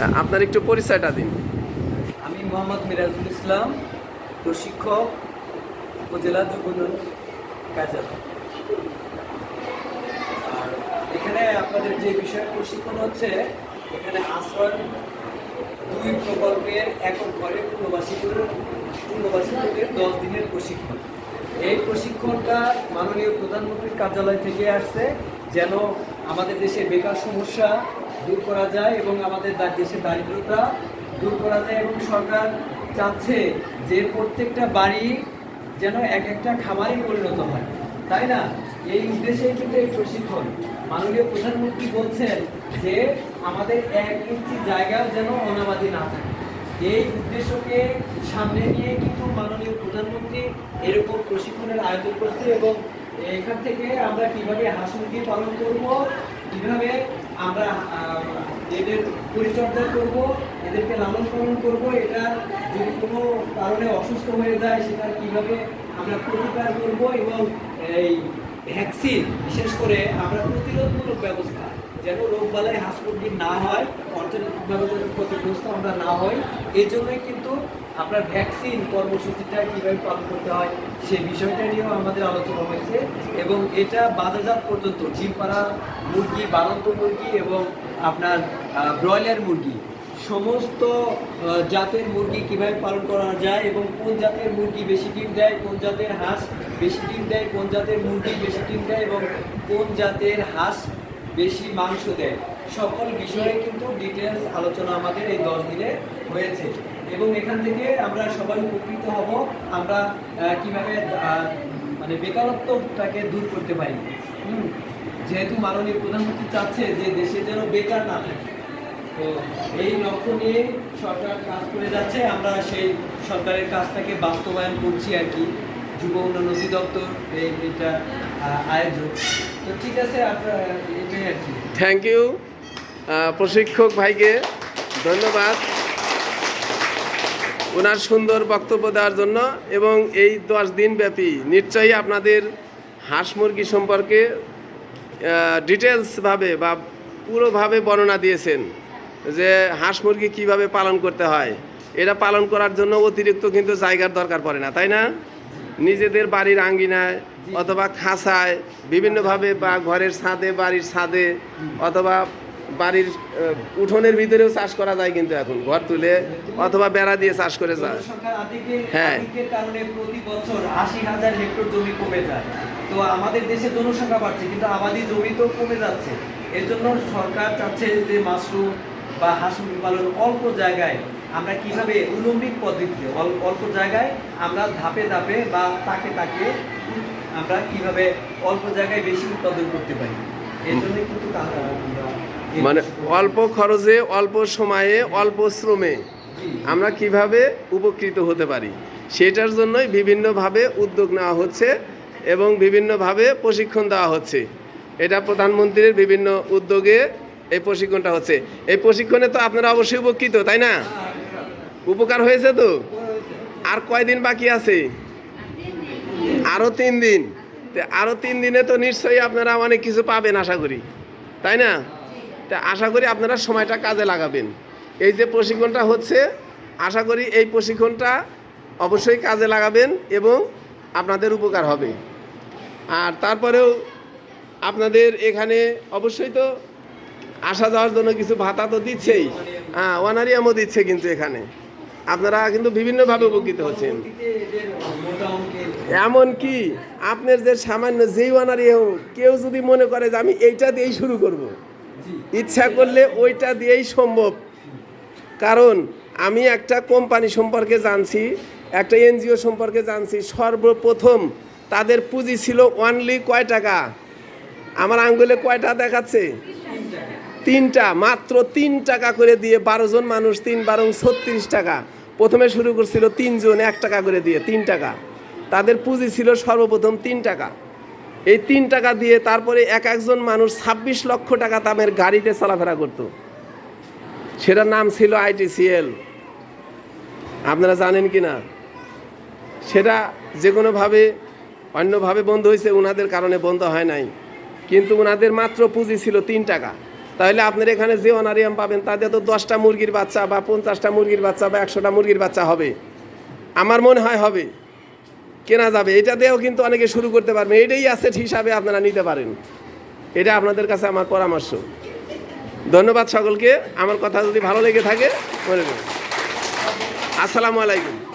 হ্যাঁ, আপনার একটু পরিচয়টা দিন। আমি মোহাম্মদ মিরাজুল ইসলাম প্রশিক্ষক উপজেলা যুব কার্যালয়। আর এখানে আপনাদের যে বিষয় প্রশিক্ষণ হচ্ছে এখানে আশ্রয় দুই প্রকল্পের একক ঘরে পুনর্বাসীদের পুনর্বাসীদের দশ দিনের প্রশিক্ষণ। এই প্রশিক্ষণটা মাননীয় প্রধানমন্ত্রীর কার্যালয় থেকে আসছে যেন আমাদের দেশে বেকার সমস্যা দূর করা যায় এবং আমাদের দেশের দারিদ্রতা দূর করা যায় এবং সরকার চাচ্ছে যে প্রত্যেকটা বাড়ি যেন এক একটা খামারে পরিণত হয়। তাই না? এই উদ্দেশ্যে কিন্তু এই প্রশিক্ষণ। মাননীয় প্রধানমন্ত্রী বলছেন যে আমাদের এক ইঞ্চি জায়গাও যেন অনাবাদি না থাকে। এই উদ্দেশ্যকে সামনে নিয়ে কিন্তু মাননীয় প্রধানমন্ত্রী এরকম প্রশিক্ষণের আয়োজন করছে এবং এখান থেকে আমরা কীভাবে হাঁস মুরগি পালন করব কীভাবে আমরা এদের পরিচর্যা করব, এদেরকে লালন পালন করব, এটা যদি কোনো কারণে অসুস্থ হয়ে যায়, সেটা কীভাবে আমরা প্রতিকার করব এবং এই ভ্যাকসিন, বিশেষ করে আমরা প্রতিরোধমূলক ব্যবস্থা যেন রোগবালাই হাঁস মুরগির না হয় অর্থনৈতিকভাবে যেন ক্ষতিগ্রস্ত আমরা না হই এই জন্যই কিন্তু আপনার ভ্যাকসিন কর্মসূচিটা কীভাবে পালন করতে হয় সেই বিষয়টা নিয়েও আমাদের আলোচনা হয়েছে এবং এটা বাজারজাত পর্যন্ত ঝিলপাড়া মুরগি বারন্ত মুরগি এবং আপনার ব্রয়লার মুরগি, সমস্ত জাতের মুরগি কীভাবে পালন করা যায় এবং কোন জাতের মুরগি বেশি ডিম দেয়, কোন জাতের হাঁস বেশি ডিম দেয়, কোন জাতের মুরগি বেশি ডিম দেয় এবং কোন জাতের হাঁস বেশি মাংস দেয়। সকল বিষয়ে কিন্তু ডিটেলস আলোচনা আমাদের এই দশ দিনে হয়েছে। এবং এখান থেকে আমরা সবাই উপকৃত হব। আমরা কীভাবে মানে বেকারত্বটাকে দূর করতে পারি। যেহেতু মাননীয় প্রধানমন্ত্রী চাচ্ছে যে দেশে যেন বেকার না থাকে। তো এই লক্ষ্য নিয়ে সরকার কাজ করে যাচ্ছে। আমরা সেই সরকারের কাজটাকে বাস্তবায়ন করছি আর কি। যুব উন্নয়ন অধিদপ্তর এটা আয়োজক। তো ঠিক আছে এটাই আর কি। থ্যাংক ইউ প্রশিক্ষক ভাইকে, ধন্যবাদ। ওনার সুন্দর বক্তব্য দেওয়ার জন্য এবং এই দশ দিন ব্যাপী নিশ্চয়ই আপনাদের হাঁস মুরগি সম্পর্কে ডিটেলসভাবে বা পুরোভাবে বর্ণনা দিয়েছেন যে হাঁস মুরগি কীভাবে পালন করতে হয়। এটা পালন করার জন্য অতিরিক্ত কিন্তু জায়গার দরকার পড়ে না, তাই না? নিজেদের বাড়ির আঙ্গিনায় অথবা খাঁচায় বিভিন্নভাবে বা ঘরের ছাদে বাড়ির ছাদে অথবা বাড়ির উঠোনের ভিতরেও চাষ করা যায় কিন্তু এখন। ঘর তুলে অথবা বেড়া দিয়ে চাষ করে যায়। হ্যাঁ। প্রতি বছর আশি হাজার হেক্টর জমি কমে যায়। তো আমাদের দেশে জনসংখ্যা বাড়ছে কিন্তু আবাদি জমি তো কমে যাচ্ছে। এর জন্য সরকার চাচ্ছে যে মাশরুম বা হাঁস পালন অল্প জায়গায় আমরা কীভাবে উলম্বিক পদ্ধতিতে অল্প জায়গায় আমরা ধাপে ধাপে বা তাকে তাকে আমরা কীভাবে অল্প জায়গায় বেশি উৎপাদন করতে পারি? এর জন্য কিন্তু মানে অল্প খরচে অল্প সময়ে অল্প শ্রমে আমরা কীভাবে উপকৃত হতে পারি? সেটার জন্যই বিভিন্নভাবে উদ্যোগ নেওয়া হচ্ছে এবং বিভিন্নভাবে প্রশিক্ষণ দেওয়া হচ্ছে। এটা প্রধানমন্ত্রীর বিভিন্ন উদ্যোগে এই প্রশিক্ষণটা হচ্ছে। এই প্রশিক্ষণে তো আপনারা অবশ্যই উপকৃত তাই না? উপকার হয়েছে তো? আর কয়দিন বাকি আছে? আরও তিন দিন। আরও তিন দিনে তো নিশ্চয়ই আপনারা অনেক কিছু পাবেন, আশা করি। তাই না? তা আশা করি আপনারা সময়টা কাজে লাগাবেন। এই যে প্রশিক্ষণটা হচ্ছে, আশা করি এই প্রশিক্ষণটা অবশ্যই কাজে লাগাবেন এবং আপনাদের উপকার হবে। আর তারপরেও আপনাদের এখানে অবশ্যই তো আসা যাওয়ার জন্য কিছু ভাতা তো দিচ্ছেই। হ্যাঁ ওয়ানারিয়ামও দিচ্ছে কিন্তু এখানে। আপনারা কিন্তু বিভিন্নভাবে উপকৃত হচ্ছেন। এমন কি আপনার যে সামান্য যেই ওয়ানারি হোক, কেউ যদি মনে করে যে আমি এইটা দিয়েই শুরু করব। ইচ্ছা করলে ওইটা দিয়েই সম্ভব। কারণ আমি একটা কোম্পানি সম্পর্কে জানছি, একটা এনজিও সম্পর্কে জানছি, সর্বপ্রথম তাদের পুঁজি ছিল অনলি কয় টাকা? আমার আঙ্গুলে কয়টা দেখাচ্ছে? তিনটা। মাত্র তিন টাকা করে দিয়ে বারো জন মানুষ তিন বারো ছত্রিশ টাকা। প্রথমে শুরু করছিল তিনজন, এক টাকা করে দিয়ে, তিন টাকা। তাদের পুঁজি ছিল সর্বপ্রথম তিন টাকা। এই তিন টাকা দিয়ে তারপরে এক একজন মানুষ ছাব্বিশ লক্ষ টাকা দামের গাড়িতে চলাফেরা করতো। সেটার নাম ছিল আইটিসিএল আপনারা জানেন কি না? সেটা যে কোনোভাবে অন্যভাবে বন্ধ হয়েছে ওনাদের কারণে বন্ধ হয় নাই। কিন্তু ওনাদের মাত্র পুঁজি ছিল তিন টাকা। তাহলে আপনার এখানে যে অনারিয়াম পাবেন, তাতে তো দশটা মুরগির বাচ্চা বা পঞ্চাশটা মুরগির বাচ্চা বা একশোটা মুরগির বাচ্চা হবে। আমার মনে হয় হবে। কেনা যাবে। এটা দিয়েও কিন্তু অনেকে শুরু করতে পারবে। এটাই অ্যাসেট হিসাবে আপনারা নিতে পারেন। এটা আপনাদের কাছে আমার পরামর্শ। ধন্যবাদ সকলকে। আমার কথা যদি ভালো লেগে থাকে করুন আসসালামু আলাইকুম।